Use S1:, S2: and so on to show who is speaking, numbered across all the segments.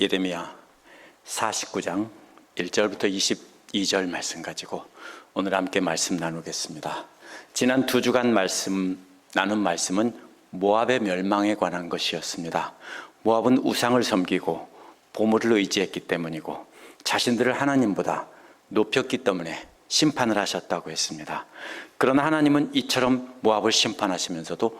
S1: 예레미야 49장 1절부터 22절 말씀 가지고 오늘 함께 말씀 나누겠습니다. 지난 두 주간 말씀 나눈 말씀은 모압의 멸망에 관한 것이었습니다. 모압은 우상을 섬기고 보물을 의지했기 때문이고 자신들을 하나님보다 높였기 때문에 심판을 하셨다고 했습니다. 그러나 하나님은 이처럼 모압을 심판하시면서도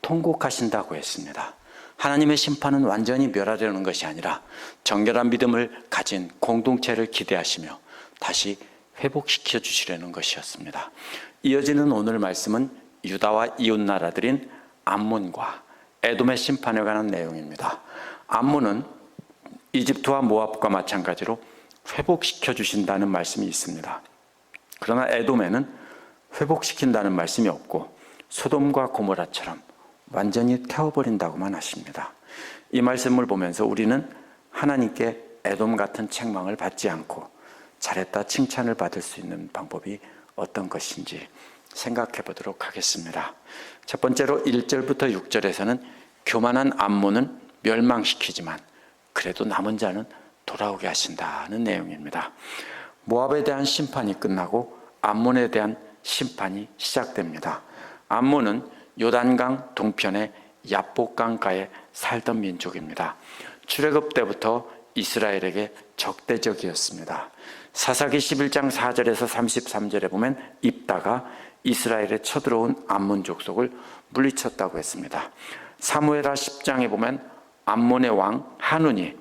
S1: 통곡하신다고 했습니다. 하나님의 심판은 완전히 멸하려는 것이 아니라 정결한 믿음을 가진 공동체를 기대하시며 다시 회복시켜 주시려는 것이었습니다. 이어지는 오늘 말씀은 유다와 이웃 나라들인 암몬과 에돔의 심판에 관한 내용입니다. 암몬은 이집트와 모압과 마찬가지로 회복시켜 주신다는 말씀이 있습니다. 그러나 에돔에는 회복시킨다는 말씀이 없고 소돔과 고모라처럼 완전히 태워버린다고만 하십니다. 이 말씀을 보면서 우리는 하나님께 에돔 같은 책망을 받지 않고 잘했다 칭찬을 받을 수 있는 방법이 어떤 것인지 생각해 보도록 하겠습니다. 첫 번째로 1절부터 6절에서는 교만한 암몬은 멸망시키지만 그래도 남은 자는 돌아오게 하신다는 내용입니다. 모압에 대한 심판이 끝나고 암몬에 대한 심판이 시작됩니다. 암몬은 요단강 동편의 야복강가에 살던 민족입니다. 출애굽 때부터 이스라엘에게 적대적이었습니다. 사사기 11장 4절에서 33절에 보면 입다가 이스라엘에 쳐들어온 암몬 족속을 물리쳤다고 했습니다. 사무엘하 10장에 보면 암몬의 왕 한운이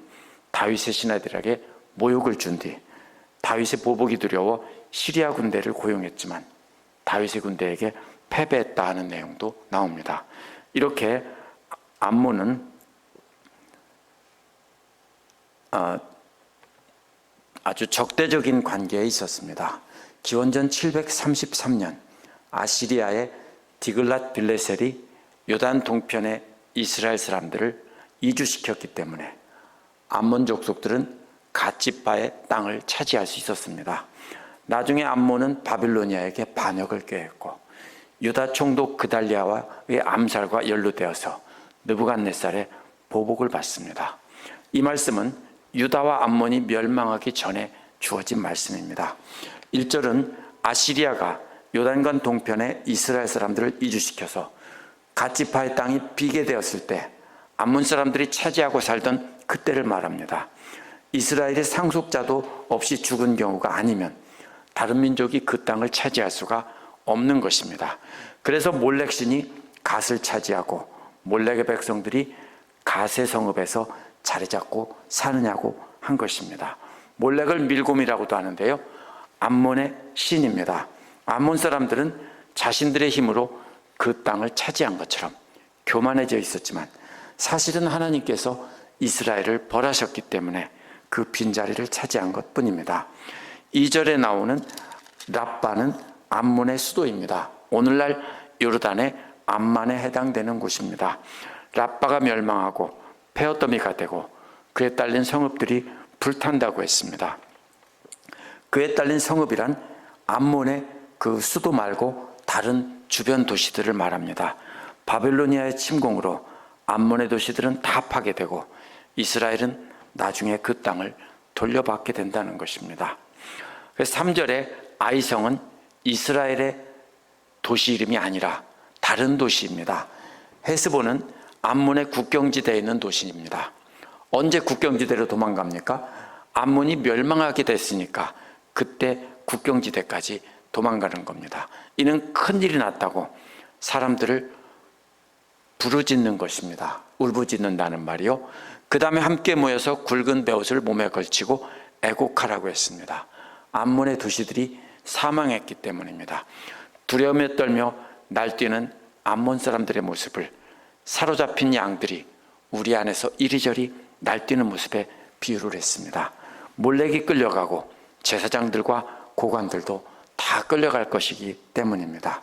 S1: 다윗의 신하들에게 모욕을 준 뒤 다윗의 보복이 두려워 시리아 군대를 고용했지만 다윗의 군대에게 패배했다 하는 내용도 나옵니다. 이렇게 암몬은 어, 아주 적대적인 관계에 있었습니다. 기원전 733년 아시리아의 디글랏 빌레셀이 요단 동편의 이스라엘 사람들을 이주시켰기 때문에 암몬 족속들은 갓지파의 땅을 차지할 수 있었습니다. 나중에 암몬은 바빌로니아에게 반역을 꾀했고 유다 총독 그달리아와의 암살과 연루되어서 느부갓네살의 보복을 받습니다. 이 말씀은 유다와 암몬이 멸망하기 전에 주어진 말씀입니다. 1절은 아시리아가 요단강 동편에 이스라엘 사람들을 이주시켜서 갓지파의 땅이 비게 되었을 때 암몬 사람들이 차지하고 살던 그때를 말합니다. 이스라엘의 상속자도 없이 죽은 경우가 아니면 다른 민족이 그 땅을 차지할 수가 없는 것입니다. 그래서 몰렉 신이 갓을 차지하고 몰렉의 백성들이 갓의 성읍에서 자리 잡고 사느냐고 한 것입니다. 몰렉을 밀곰이라고도 하는데요. 암몬의 신입니다. 암몬 사람들은 자신들의 힘으로 그 땅을 차지한 것처럼 교만해져 있었지만 사실은 하나님께서 이스라엘을 벌하셨기 때문에 그 빈자리를 차지한 것 뿐입니다. 2절에 나오는 랍바는 암몬의 수도입니다. 오늘날 요르단의 암만에 해당되는 곳입니다. 랍바가 멸망하고 페어더미가 되고 그에 딸린 성읍들이 불탄다고 했습니다. 그에 딸린 성읍이란 암몬의 그 수도 말고 다른 주변 도시들을 말합니다. 바벨로니아의 침공으로 암몬의 도시들은 다 파괴되고 이스라엘은 나중에 그 땅을 돌려받게 된다는 것입니다. 그래서 3절에 아이성은 이스라엘의 도시 이름이 아니라 다른 도시입니다. 헤스본은 암몬의 국경지대에 있는 도시입니다. 언제 국경지대로 도망갑니까? 암몬이 멸망하게 됐으니까 그때 국경지대까지 도망가는 겁니다. 이는 큰일이 났다고 사람들을 부르짖는 것입니다. 울부짖는다는 말이요. 그 다음에 함께 모여서 굵은 베옷을 몸에 걸치고 애곡하라고 했습니다. 암몬의 도시들이 사망했기 때문입니다. 두려움에 떨며 날뛰는 암몬 사람들의 모습을 사로잡힌 양들이 우리 안에서 이리저리 날뛰는 모습에 비유를 했습니다. 몰렉이 끌려가고 제사장들과 고관들도 다 끌려갈 것이기 때문입니다.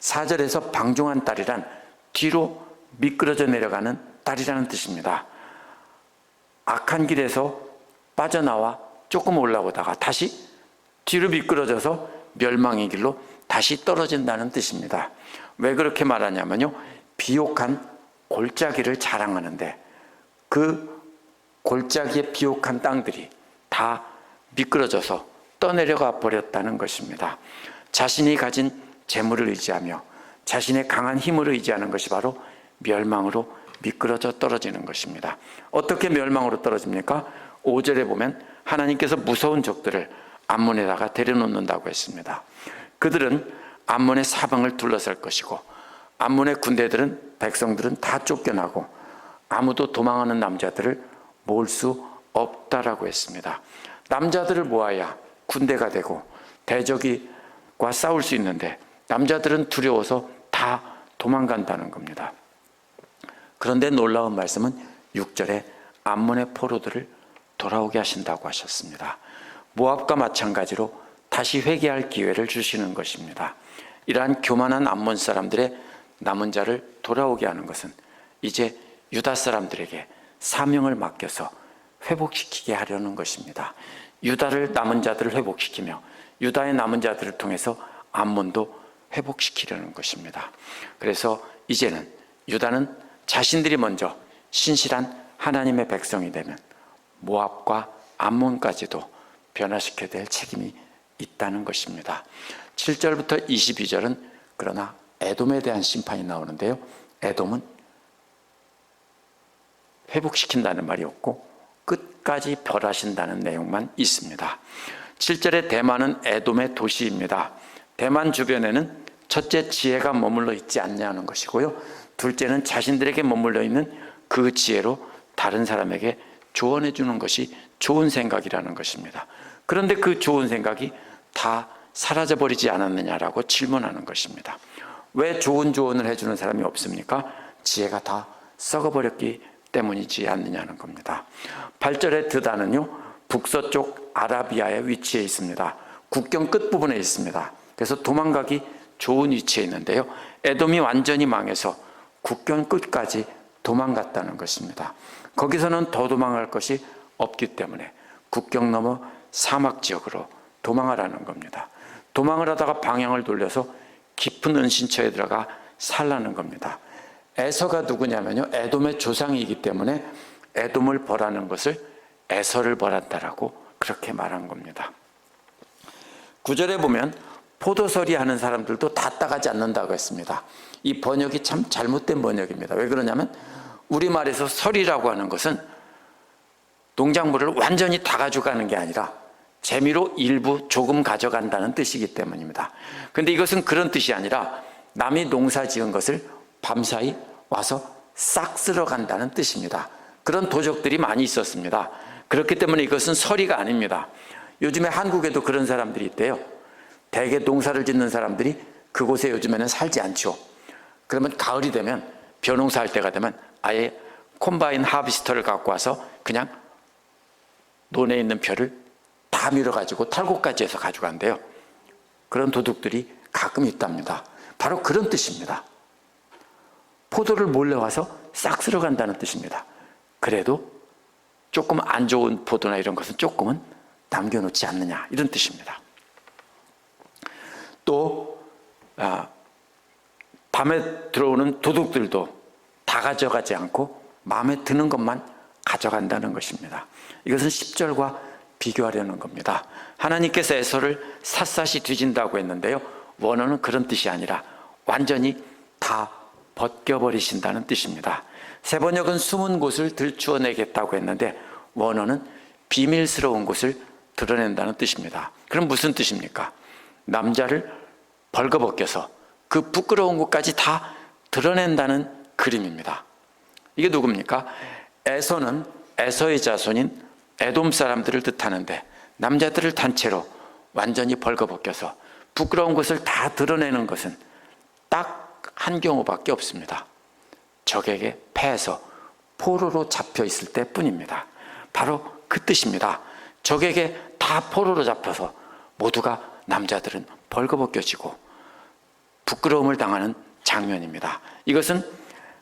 S1: 4절에서 방종한 딸이란 뒤로 미끄러져 내려가는 딸이라는 뜻입니다. 악한 길에서 빠져나와 조금 올라오다가 다시 뒤로 미끄러져서 멸망의 길로 다시 떨어진다는 뜻입니다. 왜 그렇게 말하냐면요. 비옥한 골짜기를 자랑하는데 그 골짜기에 비옥한 땅들이 다 미끄러져서 떠내려가 버렸다는 것입니다. 자신이 가진 재물을 의지하며 자신의 강한 힘을 의지하는 것이 바로 멸망으로 미끄러져 떨어지는 것입니다. 어떻게 멸망으로 떨어집니까? 5절에 보면 하나님께서 무서운 적들을 암몬에다가 데려놓는다고 했습니다. 그들은 암몬의 사방을 둘러쌀 것이고 암몬의 군대들은 백성들은 다 쫓겨나고 아무도 도망하는 남자들을 모을 수 없다라고 했습니다. 남자들을 모아야 군대가 되고 대적이과 싸울 수 있는데 남자들은 두려워서 다 도망간다는 겁니다. 그런데 놀라운 말씀은 6절에 암몬의 포로들을 돌아오게 하신다고 하셨습니다. 모압과 마찬가지로 다시 회개할 기회를 주시는 것입니다. 이러한 교만한 암몬 사람들의 남은 자를 돌아오게 하는 것은 이제 유다 사람들에게 사명을 맡겨서 회복시키게 하려는 것입니다. 유다를 남은 자들을 회복시키며 유다의 남은 자들을 통해서 암몬도 회복시키려는 것입니다. 그래서 이제는 유다는 자신들이 먼저 신실한 하나님의 백성이 되면 모압과 암몬까지도 변화시켜야 될 책임이 있다는 것입니다. 7절부터 22절은 그러나 에돔에 대한 심판이 나오는데요. 에돔은 회복시킨다는 말이 없고 끝까지 벌하신다는 내용만 있습니다. 7절에 대만은 에돔의 도시입니다. 대만 주변에는 첫째 지혜가 머물러 있지 않냐는 것이고요. 둘째는 자신들에게 머물러 있는 그 지혜로 다른 사람에게 조언해 주는 것이 좋은 생각이라는 것입니다. 그런데 그 좋은 생각이 다 사라져 버리지 않았느냐라고 질문하는 것입니다. 왜 좋은 조언을 해주는 사람이 없습니까? 지혜가 다 썩어버렸기 때문이지 않느냐는 겁니다. 8절의 드다는요, 북서쪽 아라비아에 위치해 있습니다. 국경 끝부분에 있습니다. 그래서 도망가기 좋은 위치에 있는데요. 에돔이 완전히 망해서 국경 끝까지 도망갔다는 것입니다. 거기서는 더 도망갈 것이 없기 때문에 국경 넘어 사막 지역으로 도망하라는 겁니다. 도망을 하다가 방향을 돌려서 깊은 은신처에 들어가 살라는 겁니다. 에서가 누구냐면요. 에돔의 조상이기 때문에 에돔을 벌하는 것을 에서를 벌한다라고 그렇게 말한 겁니다. 구절에 보면 포도설이 하는 사람들도 다 따가지 않는다고 했습니다. 이 번역이 참 잘못된 번역입니다. 왜 그러냐면 우리말에서 설이라고 하는 것은 농작물을 완전히 다 가져가는 게 아니라 재미로 일부 조금 가져간다는 뜻이기 때문입니다. 근데 이것은 그런 뜻이 아니라 남이 농사 지은 것을 밤사이 와서 싹 쓸어 간다는 뜻입니다. 그런 도적들이 많이 있었습니다. 그렇기 때문에 이것은 설이가 아닙니다. 요즘에 한국에도 그런 사람들이 있대요. 대개 농사를 짓는 사람들이 그곳에 요즘에는 살지 않죠. 그러면 가을이 되면 벼농사 할 때가 되면 아예 콤바인 하비스터를 갖고 와서 그냥 논에 있는 벼를 다 밀어가지고 탈곡까지 해서 가져간대요. 그런 도둑들이 가끔 있답니다. 바로 그런 뜻입니다. 포도를 몰래 와서 싹 쓸어간다는 뜻입니다. 그래도 조금 안 좋은 포도나 이런 것은 조금은 남겨놓지 않느냐 이런 뜻입니다. 또 아, 밤에 들어오는 도둑들도 다 가져가지 않고 마음에 드는 것만 가져간다는 것입니다. 이것은 10절과 비교하려는 겁니다. 하나님께서 에서를 샅샅이 뒤진다고 했는데요. 원어는 그런 뜻이 아니라 완전히 다 벗겨버리신다는 뜻입니다. 세 번역은 숨은 곳을 들추어내겠다고 했는데 원어는 비밀스러운 곳을 드러낸다는 뜻입니다. 그럼 무슨 뜻입니까? 남자를 벌거벗겨서 그 부끄러운 곳까지 다 드러낸다는 그림입니다. 이게 누굽니까? 에서는 에서의 자손인 에돔 사람들을 뜻하는데 남자들을 단체로 완전히 벌거벗겨서 부끄러운 것을 다 드러내는 것은 딱 한 경우밖에 없습니다. 적에게 패해서 포로로 잡혀 있을 때 뿐입니다. 바로 그 뜻입니다. 적에게 다 포로로 잡혀서 모두가 남자들은 벌거벗겨지고 부끄러움을 당하는 장면입니다. 이것은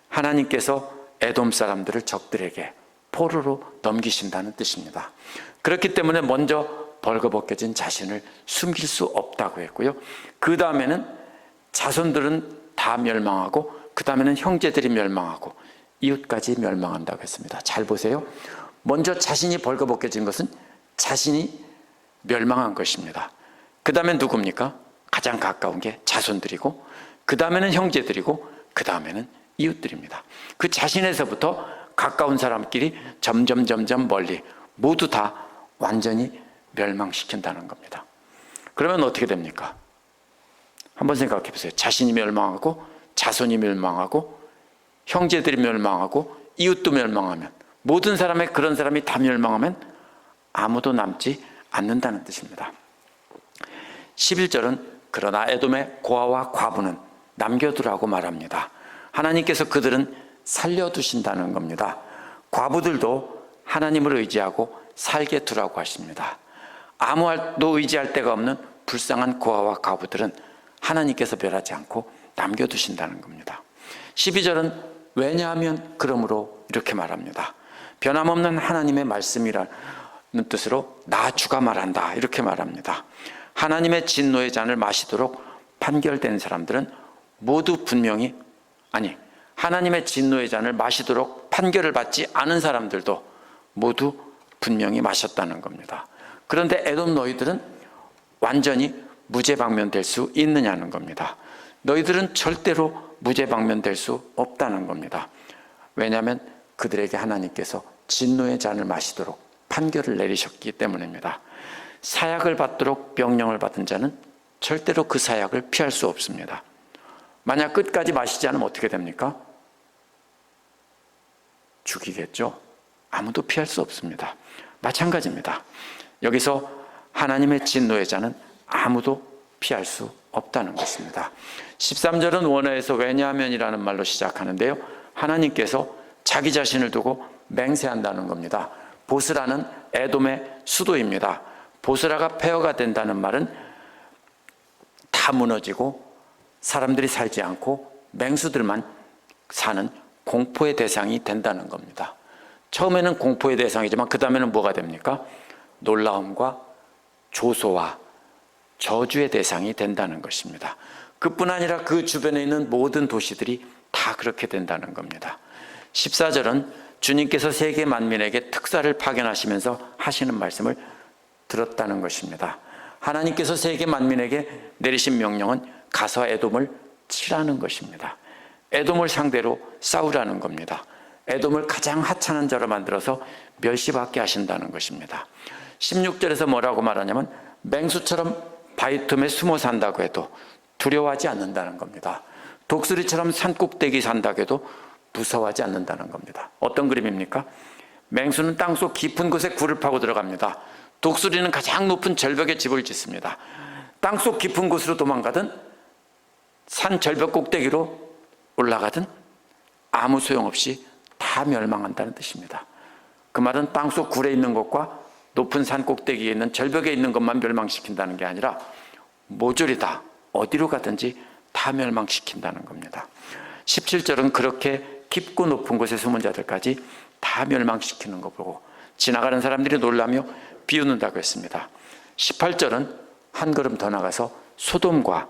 S1: 하나님께서 에돔 사람들을 적들에게 포로로 넘기신다는 뜻입니다. 그렇기 때문에 먼저 벌거벗겨진 자신을 숨길 수 없다고 했고요. 그 다음에는 자손들은 다 멸망하고 그 다음에는 형제들이 멸망하고 이웃까지 멸망한다고 했습니다. 잘 보세요. 먼저 자신이 벌거벗겨진 것은 자신이 멸망한 것입니다. 그 다음에 누굽니까? 가장 가까운 게 자손들이고, 그 다음에는 형제들이고, 그 다음에는 이웃들입니다. 그 자신에서부터 가까운 사람끼리 점점 점점 멀리 모두 다 완전히 멸망시킨다는 겁니다. 그러면 어떻게 됩니까? 한번 생각해 보세요. 자신이 멸망하고 자손이 멸망하고 형제들이 멸망하고 이웃도 멸망하면 모든 사람의 그런 사람이 다 멸망하면 아무도 남지 않는다는 뜻입니다. 11절은 그러나 에돔의 고아와 과부는 남겨두라고 말합니다. 하나님께서 그들은 살려두신다는 겁니다. 과부들도 하나님을 의지하고 살게 두라고 하십니다. 아무도 의지할 데가 없는 불쌍한 고아와 과부들은 하나님께서 멸하지 않고 남겨두신다는 겁니다. 12절은 왜냐하면 그러므로 이렇게 말합니다. 변함없는 하나님의 말씀이라는 뜻으로 나 주가 말한다 이렇게 말합니다. 하나님의 진노의 잔을 마시도록 판결된 사람들은 모두 분명히 아니 하나님의 진노의 잔을 마시도록 판결을 받지 않은 사람들도 모두 분명히 마셨다는 겁니다. 그런데 에돔 너희들은 완전히 무죄방면될 수 있느냐는 겁니다. 너희들은 절대로 무죄방면될 수 없다는 겁니다. 왜냐하면 그들에게 하나님께서 진노의 잔을 마시도록 판결을 내리셨기 때문입니다. 사약을 받도록 명령을 받은 자는 절대로 그 사약을 피할 수 없습니다. 만약 끝까지 마시지 않으면 어떻게 됩니까? 죽이겠죠. 아무도 피할 수 없습니다. 마찬가지입니다. 여기서 하나님의 진노의 자는 아무도 피할 수 없다는 것입니다. 13절은 원어에서 왜냐하면이라는 말로 시작하는데요. 하나님께서 자기 자신을 두고 맹세한다는 겁니다. 보스라는 에돔의 수도입니다. 보스라가 폐허가 된다는 말은 다 무너지고 사람들이 살지 않고 맹수들만 사는 공포의 대상이 된다는 겁니다. 처음에는 공포의 대상이지만 그 다음에는 뭐가 됩니까? 놀라움과 조소와 저주의 대상이 된다는 것입니다. 그뿐 아니라 그 주변에 있는 모든 도시들이 다 그렇게 된다는 겁니다. 14절은 주님께서 세계 만민에게 특사를 파견하시면서 하시는 말씀을 들었다는 것입니다. 하나님께서 세계 만민에게 내리신 명령은 가서 에돔을 치라는 것입니다. 에돔을 상대로 싸우라는 겁니다. 에돔을 가장 하찮은 자로 만들어서 멸시받게 하신다는 것입니다. 16절에서 뭐라고 말하냐면 맹수처럼 바위 틈에 숨어 산다고 해도 두려워하지 않는다는 겁니다. 독수리처럼 산꼭대기 산다고 해도 무서워하지 않는다는 겁니다. 어떤 그림입니까? 맹수는 땅속 깊은 곳에 굴을 파고 들어갑니다. 독수리는 가장 높은 절벽에 집을 짓습니다. 땅속 깊은 곳으로 도망가든 산 절벽 꼭대기로 올라가든 아무 소용없이 다 멸망한다는 뜻입니다. 그 말은 땅속 굴에 있는 것과 높은 산 꼭대기에 있는 절벽에 있는 것만 멸망시킨다는 게 아니라 모조리 다 어디로 가든지 다 멸망시킨다는 겁니다. 17절은 그렇게 깊고 높은 곳에 숨은 자들까지 다 멸망시키는 거 보고 지나가는 사람들이 놀라며 비웃는다고 했습니다. 18절은 한 걸음 더 나가서 소돔과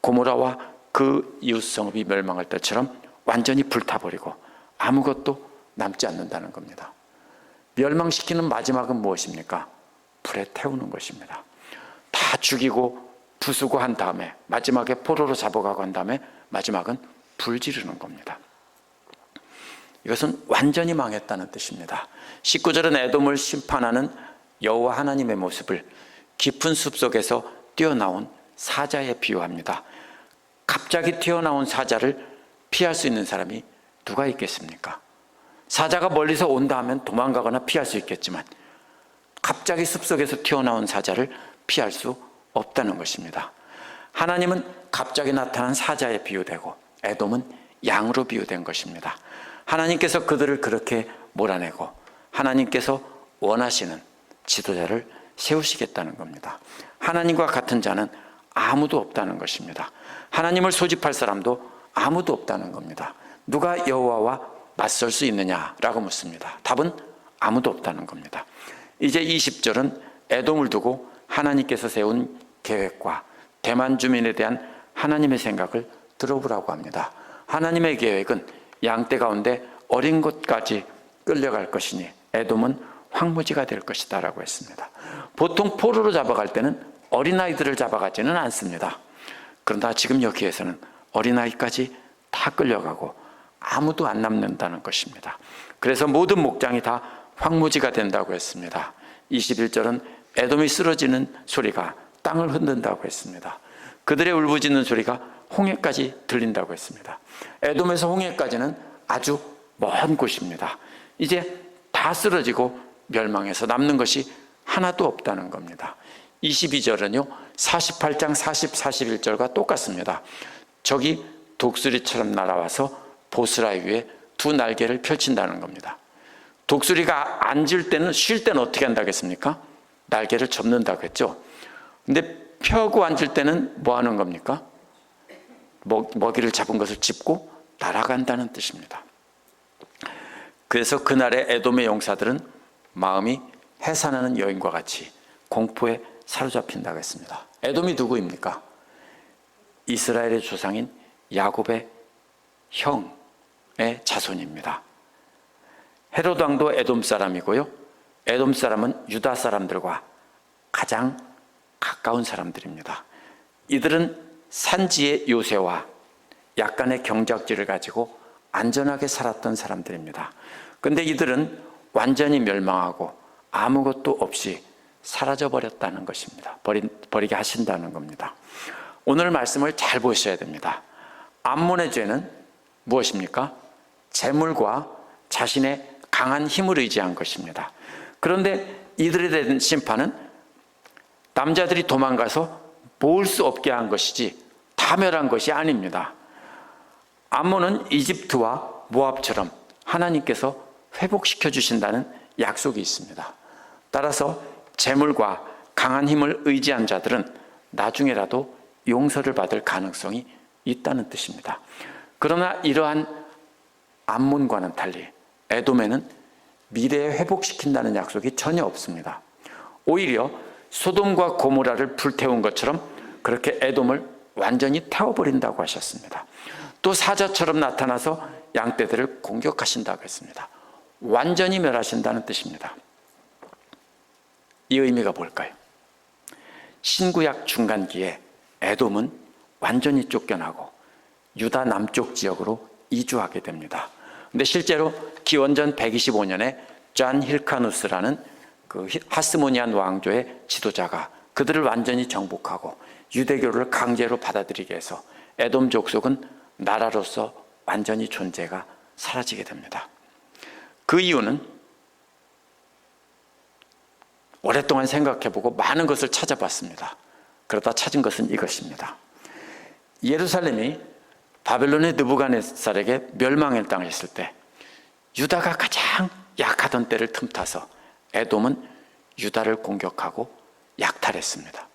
S1: 고모라와 그 이웃 성읍이 멸망할 때처럼 완전히 불타버리고 아무것도 남지 않는다는 겁니다. 멸망시키는 마지막은 무엇입니까? 불에 태우는 것입니다. 다 죽이고 부수고 한 다음에 마지막에 포로로 잡아가고 한 다음에 마지막은 불 지르는 겁니다. 이것은 완전히 망했다는 뜻입니다. 19절은 에돔을 심판하는 여호와 하나님의 모습을 깊은 숲속에서 뛰어나온 사자에 비유합니다. 갑자기 튀어나온 사자를 피할 수 있는 사람이 누가 있겠습니까? 사자가 멀리서 온다 하면 도망가거나 피할 수 있겠지만 갑자기 숲속에서 튀어나온 사자를 피할 수 없다는 것입니다. 하나님은 갑자기 나타난 사자에 비유되고 에돔은 양으로 비유된 것입니다. 하나님께서 그들을 그렇게 몰아내고 하나님께서 원하시는 지도자를 세우시겠다는 겁니다. 하나님과 같은 자는 아무도 없다는 것입니다. 하나님을 소집할 사람도 아무도 없다는 겁니다. 누가 여호와와 맞설 수 있느냐라고 묻습니다. 답은 아무도 없다는 겁니다. 이제 20절은 에돔을 두고 하나님께서 세운 계획과 대만 주민에 대한 하나님의 생각을 들어보라고 합니다. 하나님의 계획은 양떼 가운데 어린 것까지 끌려갈 것이니 에돔은 황무지가 될 것이다라고 했습니다. 보통 포로로 잡아갈 때는 어린아이들을 잡아가지는 않습니다. 그러나 지금 여기에서는 어린아이까지 다 끌려가고 아무도 안 남는다는 것입니다. 그래서 모든 목장이 다 황무지가 된다고 했습니다. 21절은 에돔이 쓰러지는 소리가 땅을 흔든다고 했습니다. 그들의 울부짖는 소리가 홍해까지 들린다고 했습니다. 에돔에서 홍해까지는 아주 먼 곳입니다. 이제 다 쓰러지고 멸망해서 남는 것이 하나도 없다는 겁니다. 22절은요, 48장 40, 41절과 똑같습니다. 적이 독수리처럼 날아와서 보스라 위에 두 날개를 펼친다는 겁니다. 독수리가 앉을 때는 쉴 때는 어떻게 한다겠습니까? 날개를 접는다고 했죠. 근데 펴고 앉을 때는 뭐 하는 겁니까? 먹, 먹이를 잡은 것을 짚고 날아간다는 뜻입니다. 그래서 그날의 에돔의 용사들은 마음이 해산하는 여인과 같이 공포에 사로잡힌다고 했습니다. 에돔이 누구입니까? 이스라엘의 조상인 야곱의 형의 자손입니다. 헤로드 왕도 에돔 사람이고요. 에돔 사람은 유다 사람들과 가장 가까운 사람들입니다. 이들은 산지의 요새와 약간의 경작지를 가지고 안전하게 살았던 사람들입니다. 근데 이들은 완전히 멸망하고 아무것도 없이 사라져 버렸다는 것입니다. 버리, 버리게 하신다는 겁니다. 오늘 말씀을 잘 보셔야 됩니다. 암몬의 죄는 무엇입니까? 재물과 자신의 강한 힘을 의지한 것입니다. 그런데 이들에 대한 심판은 남자들이 도망가서 모을 수 없게 한 것이지 다 멸한 것이 아닙니다. 암몬은 이집트와 모압처럼 하나님께서 회복시켜 주신다는 약속이 있습니다. 따라서 재물과 강한 힘을 의지한 자들은 나중에라도 용서를 받을 가능성이 있다는 뜻입니다. 그러나 이러한 암몬과는 달리 에돔에는 미래에 회복시킨다는 약속이 전혀 없습니다. 오히려 소돔과 고모라를 불태운 것처럼 그렇게 에돔을 완전히 태워버린다고 하셨습니다. 또 사자처럼 나타나서 양떼들을 공격하신다고 했습니다. 완전히 멸하신다는 뜻입니다. 이 의미가 뭘까요? 신구약 중간기에 에돔은 완전히 쫓겨나고 유다 남쪽 지역으로 이주하게 됩니다. 근데 실제로 기원전 125년에 존 힐카누스라는 그 하스모니안 왕조의 지도자가 그들을 완전히 정복하고 유대교를 강제로 받아들이게 해서 에돔 족속은 나라로서 완전히 존재가 사라지게 됩니다. 그 이유는 오랫동안 생각해보고 많은 것을 찾아봤습니다. 그러다 찾은 것은 이것입니다. 예루살렘이 바벨론의 느부갓네살에게 멸망을 당했을 때 유다가 가장 약하던 때를 틈타서 에돔은 유다를 공격하고 약탈했습니다.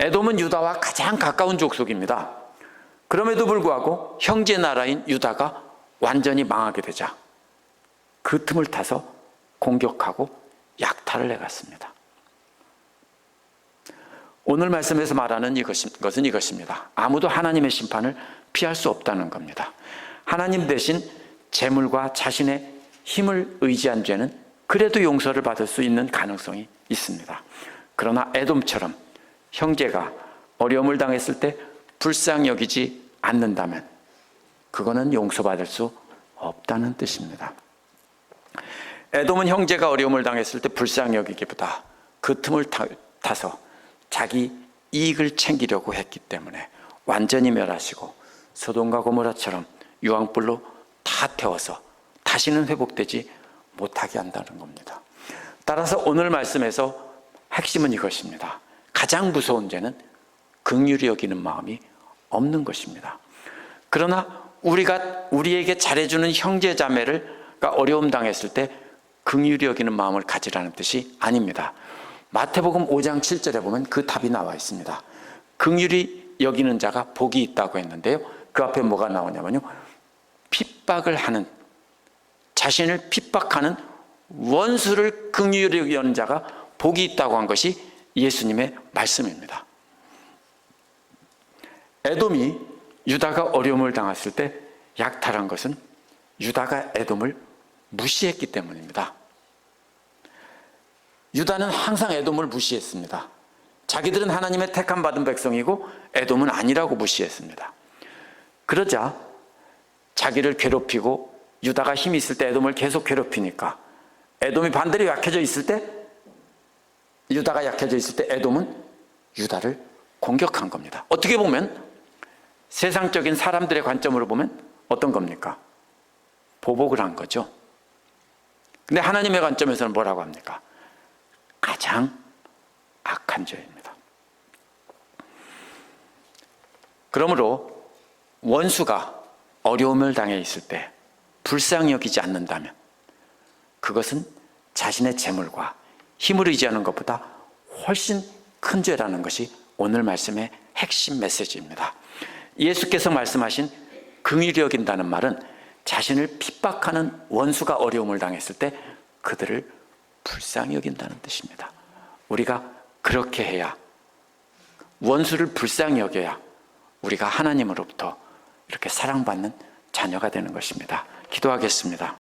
S1: 에돔은 유다와 가장 가까운 족속입니다. 그럼에도 불구하고 형제 나라인 유다가 완전히 망하게 되자 그 틈을 타서 공격하고 약탈을 해갔습니다. 오늘 말씀에서 말하는 이것은 이것입니다. 아무도 하나님의 심판을 피할 수 없다는 겁니다. 하나님 대신 재물과 자신의 힘을 의지한 죄는 그래도 용서를 받을 수 있는 가능성이 있습니다. 그러나 에돔처럼 형제가 어려움을 당했을 때 불쌍히 여기지 않는다면 그거는 용서받을 수 없다는 뜻입니다. 에돔은 형제가 어려움을 당했을 때 불쌍히 여기기보다 그 틈을 타 서 자기 이익을 챙기려고 했기 때문에 완전히 멸하시고 소돔과 고모라처럼 유황불로 다 태워서 다시는 회복되지 못하게 한다는 겁니다. 따라서 오늘 말씀에서 핵심은 이것입니다. 가장 무서운 죄는 긍휼히 여기는 마음이 없는 것입니다. 그러나 우리가 우리에게 잘해주는 형제 자매를가 어려움 당했을 때 긍휼히 여기는 마음을 가지라는 뜻이 아닙니다. 마태복음 5장 7절에 보면 그 답이 나와 있습니다. 긍휼히 여기는 자가 복이 있다고 했는데요. 그 앞에 뭐가 나오냐면요. 핍박을 하는 자신을 핍박하는 원수를 긍휼히 여기는 자가 복이 있다고 한 것이 예수님의 말씀입니다. 에돔이 유다가 어려움을 당했을 때 약탈한 것은 유다가 에돔을 무시했기 때문입니다. 유다는 항상 에돔을 무시했습니다. 자기들은 하나님의 택함 받은 백성이고 에돔은 아니라고 무시했습니다. 그러자 자기를 괴롭히고 유다가 힘이 있을 때 에돔을 계속 괴롭히니까 에돔이 반대로 약해져 있을 때 유다가 약해져 있을 때 에돔은 유다를 공격한 겁니다. 어떻게 보면 세상적인 사람들의 관점으로 보면 어떤 겁니까? 보복을 한 거죠. 근데 하나님의 관점에서는 뭐라고 합니까? 가장 악한 죄입니다. 그러므로 원수가 어려움을 당해 있을 때 불쌍히 여기지 않는다면 그것은 자신의 재물과 힘을 의지하는 것보다 훨씬 큰 죄라는 것이 오늘 말씀의 핵심 메시지입니다. 예수께서 말씀하신 긍휼히 여긴다는 말은 자신을 핍박하는 원수가 어려움을 당했을 때 그들을 불쌍히 여긴다는 뜻입니다. 우리가 그렇게 해야 원수를 불쌍히 여겨야 우리가 하나님으로부터 이렇게 사랑받는 자녀가 되는 것입니다. 기도하겠습니다.